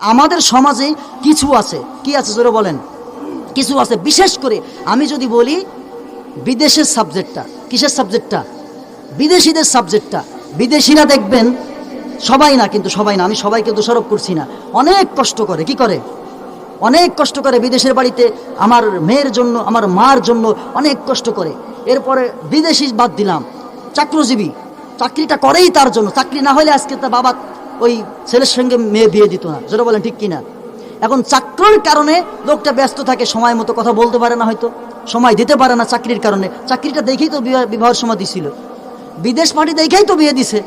আমাদের সমাজে কিছু আছে। কি আছে? জোরে বলেন। কিছু আছে। বিশেষ করে আমি যদি বলি, বিদেশের সাবজেক্টটা। কিসের সাবজেক্টটা? বিদেশিদের সাবজেক্টটা। বিদেশিরা দেখবেন, সবাই না, কিন্তু সবাই না। আমি সবাইকে দোষারোপ করছি না। অনেক কষ্ট করে। কি করে? অনেক কষ্ট করে বিদেশের বাড়িতে আমার মেয়ের জন্য, আমার মার জন্য অনেক কষ্ট করে। এরপরে বিদেশি বাদ দিলাম। চাকরজীবী। চাকরিটা করেই তার জন্য। চাকরি না হলে আজকে তার বাবা ওই ছেলের সঙ্গে মেয়ে বিয়ে দিত না। যেটা বলেন ঠিক কিনা? এখন চাকরির কারণে লোকটা ব্যস্ত থাকে, সময় মতো কথা বলতে পারে না হয়তো, সময় দিতে পারে না চাকরির কারণে। চাকরিটা দেখেই তো বিবাহ- বিবাহের সময় দিছিল বিদেশ পার্টি দেখেই তো বিয়ে দিছে।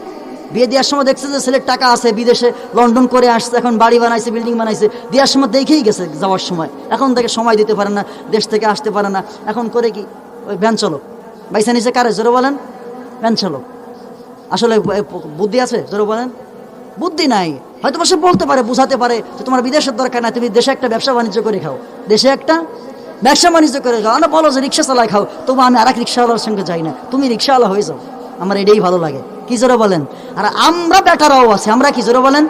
বিয়ে দেওয়ার সময় দেখছে যে ছেলের টাকা আছে, বিদেশে লন্ডন করে আসছে, এখন বাড়ি বানাইছে, বিল্ডিং বানাইছে। দেওয়ার সময় দেখেই গেছে যাওয়ার সময়। এখন থেকে সময় দিতে পারে না, দেশ থেকে আসতে পারে না। এখন করে কি? ওই ভ্যান চালক বাইসা নিচে কারে? জোরে বলেন। ভ্যান চালক আসলে বুদ্ধি আছে? জোরে বলেন। বুদ্ধি নাই। হয়তো সে বলতে পারে, বুঝাতে পারে যে তোমার বিদেশের দরকার নাই, তুমি দেশে একটা ব্যবসা বাণিজ্য করে খাও। দেশে একটা ব্যবসা বাণিজ্য করে খাও। না বলো যে রিক্সা চালায় খাও, তবু আমি আর এক রিক্সাওয়ালার সঙ্গে যাই না। তুমি রিক্সাওয়ালা হয়ে যাও। আমার এটাই ভালো লাগে। কি জোরে বলেন? আর আমরা বেটারাও আছে। আমরা কি জোরে বলেন?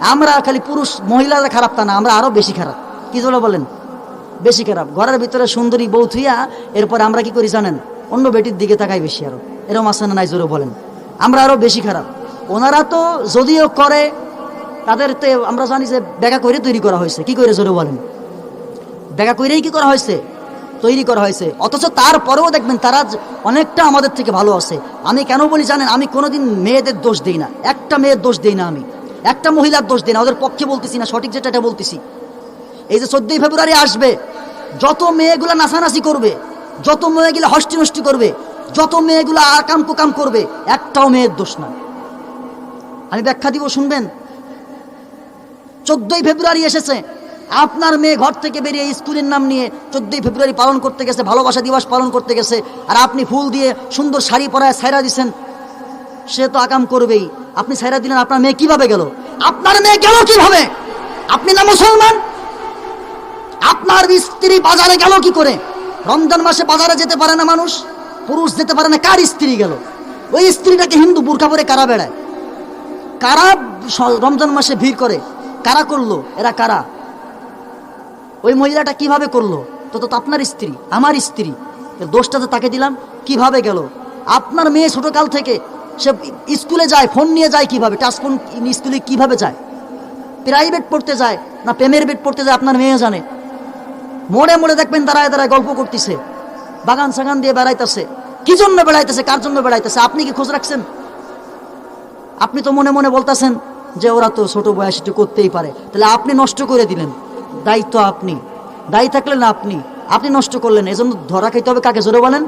আমরা খালি পুরুষ, মহিলারা খারাপ তা না, আমরা আরও বেশি খারাপ। কি জোরে বলেন? বেশি খারাপ। ঘরের ভিতরে সুন্দরী বউ থুইয়া এরপর আমরা কি করি জানেন? অন্য বেটির দিকে তাকাই বেশি আরও। এরকম আছে না নাই জোরে বলেন? আমরা আরও বেশি খারাপ। ওনারা তো যদিও করে, তাদের তো আমরা জানি যে ব্যাগা করে তৈরি করা হয়েছে। কি করে জোরে বলেন? ব্যাগা করেই কি করা হয়েছে? তৈরি করা হয়েছে। অথচ তারপরেও দেখবেন তারা অনেকটা আমাদের থেকে ভালো আছে। আমি কেন বলি জানেন, আমি কোনোদিন মেয়েদের দোষ দিই না। একটা মেয়ের দোষ দিই না আমি। একটা মহিলার দোষ দিই না। ওদের পক্ষে বলতেছি না, সঠিক যেটা এটা বলতেছি। এই যে চোদ্দই ফেব্রুয়ারি আসবে, যত মেয়েগুলা নাচানাচি করবে, যত মেয়েগুলা হস্টি নষ্টি করবে, যত মেয়েগুলা আকাম কুকাম করবে, একটাও মেয়ের দোষ না আমি ব্যাখ্যা দিব, শুনবেন? চোদ্দই ফেব্রুয়ারি এসেছে। আপনার মেয়ে ঘর থেকে বেরিয়ে স্কুলের নাম নিয়ে চোদ্দই ফেব্রুয়ারি পালন করতে গেছে, ভালোবাসা দিবস পালন করতে গেছে, আর আপনি ফুল দিয়ে সুন্দর শাড়ি পরায় সাইরা দিছেন, সে তো আকাম করবেই। আপনি সাইরা দিলেন, আপনার মেয়ে কীভাবে গেল? আপনার মেয়ে গেল কীভাবে? আপনি না মুসলমান? আপনার স্ত্রী বাজারে গেল কি করে? রমজান মাসে বাজারে যেতে পারে না মানুষ, পুরুষ যেতে পারে না, কার স্ত্রী গেল? ওই স্ত্রীটাকে হিন্দু বুর্খা পরে কারা বেড়ায়? কারা রমজান মাসে ভিড় করে? কারা করল? এরা কারা? ওই মহিলাটা কীভাবে করল? তো তো আপনার স্ত্রী, আমার স্ত্রী। দোষটা তো তাকে দিলাম, কীভাবে গেল? আপনার মেয়ে ছোটকাল থেকে সে স্কুলে যায়, ফোন নিয়ে যায় কীভাবে? টাচ ফোন স্কুলে কীভাবে যায়? প্রাইভেট পড়তে যায় না প্রেমের বেড পড়তে যায়, আপনার মেয়ে জানে। মোড়ে মোড়ে দেখবেন, দাঁড়ায় দাঁড়ায় গল্প করতেছে। বাগান সাগান দিয়ে বেড়াইতেছে। কি জন্য বেড়াইতেছে? কার জন্য বেড়াইতেছে? আপনি কি খোঁজ রাখছেন? আপনি তো মনে মনে বলতেছেন যে ওরা তো ছোট বয়স একটু করতেই পারে। তাহলে আপনি নষ্ট করে দিলেন। দায়িত্ব আপনি। দায়ী থাকলেন আপনি। আপনি নষ্ট করলেন। এজন্য ধরা খাইতে হবে কাকে? জোরে বলেন।